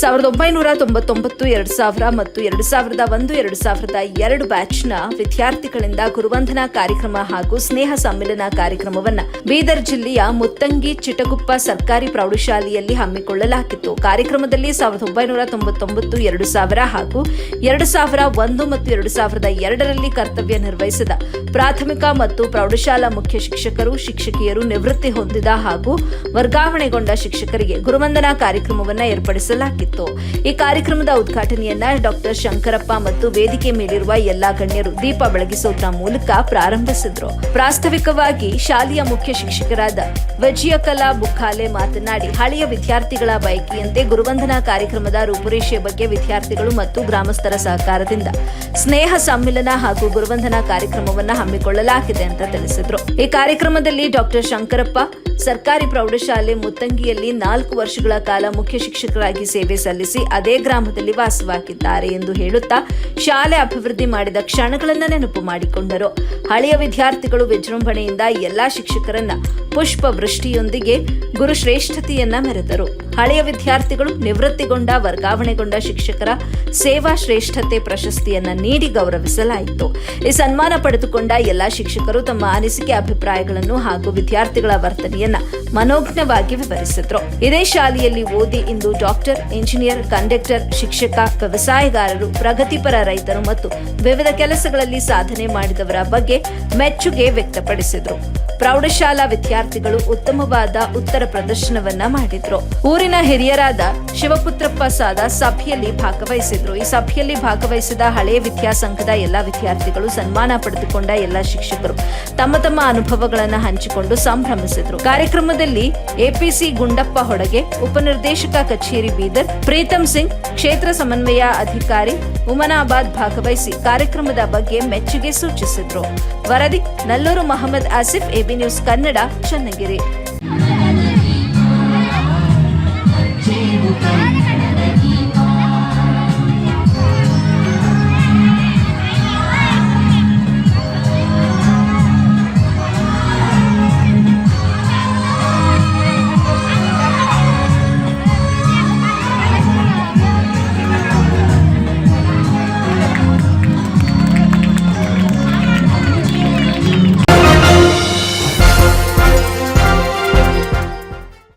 ಸಾವಿರದ ಒಂಬೈನೂರ ತೊಂಬತ್ತೊಂಬತ್ತು, ಎರಡು ಸಾವಿರ ಮತ್ತು ಎರಡು ಸಾವಿರದ ಒಂದು, ಎರಡು ಸಾವಿರದ ಎರಡು ಬ್ಯಾಚ್ನ ವಿದ್ಯಾರ್ಥಿಗಳಿಂದ ಗುರುವಂದನಾ ಕಾರ್ಯಕ್ರಮ ಹಾಗೂ ಸ್ನೇಹ ಸಮ್ಮಿಲನ ಕಾರ್ಯಕ್ರಮವನ್ನು ಬೀದರ್ ಜಿಲ್ಲೆಯ ಮುತ್ತಂಗಿ ಚಿಟಗುಪ್ಪ ಸರ್ಕಾರಿ ಪ್ರೌಢಶಾಲೆಯಲ್ಲಿ ಹಮ್ಮಿಕೊಳ್ಳಲಾಗಿತ್ತು. ಕಾರ್ಯಕ್ರಮದಲ್ಲಿ ಸಾವಿರದ ಒಂಬೈನೂರ ತೊಂಬತ್ತೊಂಬತ್ತು, ಎರಡು ಸಾವಿರ ಹಾಗೂ ಎರಡು ಸಾವಿರ ಒಂದು ಮತ್ತು ಎರಡು ಸಾವಿರದ ಎರಡರಲ್ಲಿ ಕರ್ತವ್ಯ ನಿರ್ವಹಿಸಿದ ಪ್ರಾಥಮಿಕ ಮತ್ತು ಪ್ರೌಢಶಾಲಾ ಮುಖ್ಯ ಶಿಕ್ಷಕರು, ಶಿಕ್ಷಕಿಯರು ನಿವೃತ್ತಿ ಹೊಂದಿದ ಹಾಗೂ ವರ್ಗಾವಣೆಗೊಂಡ ಶಿಕ್ಷಕರಿಗೆ ಗುರುವಂದನಾ ಕಾರ್ಯಕ್ರಮವನ್ನು ಏರ್ಪಡಿಸಲಾಗಿತ್ತು. ಈ ಕಾರ್ಯಕ್ರಮದ ಉದ್ಘಾಟನೆಯನ್ನ ಡಾಕ್ಟರ್ ಶಂಕರಪ್ಪ ಮತ್ತು ವೇದಿಕೆ ಮೇಲಿರುವ ಎಲ್ಲಾ ಗಣ್ಯರು ದೀಪ ಬೆಳಗಿಸೋದ್ರ ಮೂಲಕ ಪ್ರಾರಂಭಿಸಿದ್ರು. ಪ್ರಾಸ್ತಾವಿಕವಾಗಿ ಶಾಲೆಯ ಮುಖ್ಯ ಶಿಕ್ಷಕರಾದ ವಜಿಯ ಕಲಾ ಬುಖಾಲೆ ಮಾತನಾಡಿ, ಹಳೆಯ ವಿದ್ಯಾರ್ಥಿಗಳ ಬಯಕೆಯಂತೆ ಗುರುವಂದನಾ ಕಾರ್ಯಕ್ರಮದ ರೂಪುರೇಷೆಯ ಬಗ್ಗೆ ವಿದ್ಯಾರ್ಥಿಗಳು ಮತ್ತು ಗ್ರಾಮಸ್ಥರ ಸಹಕಾರದಿಂದ ಸ್ನೇಹ ಸಮ್ಮಿಲನ ಹಾಗೂ ಗುರುವಂದನಾ ಕಾರ್ಯಕ್ರಮವನ್ನು ಹಮ್ಮಿಕೊಳ್ಳಲಾಗಿದೆ ಅಂತ ತಿಳಿಸಿದ್ರು. ಈ ಕಾರ್ಯಕ್ರಮದಲ್ಲಿ ಡಾಕ್ಟರ್ ಶಂಕರಪ್ಪ ಸರ್ಕಾರಿ ಪ್ರೌಢಶಾಲೆ ಮುತ್ತಂಗಿಯಲ್ಲಿ ನಾಲ್ಕು ವರ್ಷಗಳ ಕಾಲ ಮುಖ್ಯ ಶಿಕ್ಷಕರಾಗಿ ಸೇವೆ ಸಲ್ಲಿಸಿ ಅದೇ ಗ್ರಾಮದಲ್ಲಿ ವಾಸವಾಗಿದ್ದಾರೆ ಎಂದು ಹೇಳುತ್ತಾ ಶಾಲೆ ಅಭಿವೃದ್ಧಿ ಮಾಡಿದ ಕ್ಷಣಗಳನ್ನ ನೆನಪು ಮಾಡಿಕೊಂಡರು. ಹಳೆಯ ವಿದ್ಯಾರ್ಥಿಗಳು ವಿಜೃಂಭಣೆಯಿಂದ ಎಲ್ಲಾ ಶಿಕ್ಷಕರನ್ನ ಪುಷ್ಪ ವೃಷ್ಟಿಯೊಂದಿಗೆ ಗುರುಶ್ರೇಷ್ಠತೆಯನ್ನ ಮೆರೆದರು. ಹಳೆಯ ವಿದ್ಯಾರ್ಥಿಗಳು ನಿವೃತ್ತಿಗೊಂಡ, ವರ್ಗಾವಣೆಗೊಂಡ ಶಿಕ್ಷಕರ ಸೇವಾ ಶ್ರೇಷ್ಠತೆ ಪ್ರಶಸ್ತಿಯನ್ನ ನೀಡಿ ಗೌರವಿಸಲಾಯಿತು. ಈ ಸನ್ಮಾನ ಪಡೆದುಕೊಂಡ ಎಲ್ಲಾ ಶಿಕ್ಷಕರು ತಮ್ಮ ಅನಿಸಿಕೆ, ಅಭಿಪ್ರಾಯಗಳನ್ನು ಹಾಗೂ ವಿದ್ಯಾರ್ಥಿಗಳ ವರ್ತನೆಯನ್ನ ಮನೋಜ್ಞವಾಗಿ ವಿವರಿಸಿದ್ರು. ಇದೇ ಶಾಲೆಯಲ್ಲಿ ಓದಿ ಇಂದು ಡಾಕ್ಟರ್, ಇಂಜಿನಿಯರ್, ಕಂಡಕ್ಟರ್, ಶಿಕ್ಷಕ, ವ್ಯವಸಾಯಗಾರರು, ಪ್ರಗತಿಪರ ರೈತರು ಮತ್ತು ವಿವಿಧ ಕೆಲಸಗಳಲ್ಲಿ ಸಾಧನೆ ಮಾಡಿದವರ ಬಗ್ಗೆ ಮೆಚ್ಚುಗೆ ವ್ಯಕ್ತಪಡಿಸಿದ್ರು. ಪ್ರೌಢಶಾಲಾ ವಿದ್ಯಾರ್ಥಿಗಳು ಉತ್ತಮವಾದ ಉತ್ತರ ಪ್ರದರ್ಶನವನ್ನ ಮಾಡಿದ್ರು. ಊರಿನ ಹಿರಿಯರಾದ ಶಿವಪುತ್ರಪ್ಪ ಸಾದ ಸಭೆಯಲ್ಲಿ ಭಾಗವಹಿಸಿದ್ರು. ಈ ಸಭೆಯಲ್ಲಿ ಭಾಗವಹಿಸಿದ ಹಳೆಯ ವಿದ್ಯಾಸಂಘದ ಎಲ್ಲಾ ವಿದ್ಯಾರ್ಥಿಗಳು ಸನ್ಮಾನ ಪಡೆದುಕೊಂಡ ಎಲ್ಲಾ ಶಿಕ್ಷಕರು ತಮ್ಮ ತಮ್ಮ ಅನುಭವಗಳನ್ನು ಹಂಚಿಕೊಂಡು ಸಂಭ್ರಮಿಸಿದ್ರು. ಕಾರ್ಯಕ್ರಮದಲ್ಲಿ ಎಪಿಸಿ ಗುಂಡಪ್ಪ ಹೊಡಗೆ ಉಪನಿರ್ದೇಶಕ ಕಚೇರಿ ಬೀದರ್, ಪ್ರೀತಂ ಸಿಂಗ್, ಕ್ಷೇತ್ರ ಸಮನ್ವಯ ಅಧಿಕಾರಿ ಉಮನಾಬಾದ್ ಭಾಗವಹಿಸಿ ಕಾರ್ಯಕ್ರಮದ ಬಗ್ಗೆ ಮೆಚ್ಚುಗೆ ಸೂಚಿಸಿದ್ರು. ವರದಿ, ನಲ್ಲೂರು ಮಹಮ್ಮದ್ ಆಸಿಫ್ ಎಬಿ ನ್ಯೂಸ್ ಕನ್ನಡ, ಚನ್ನಗಿರಿ.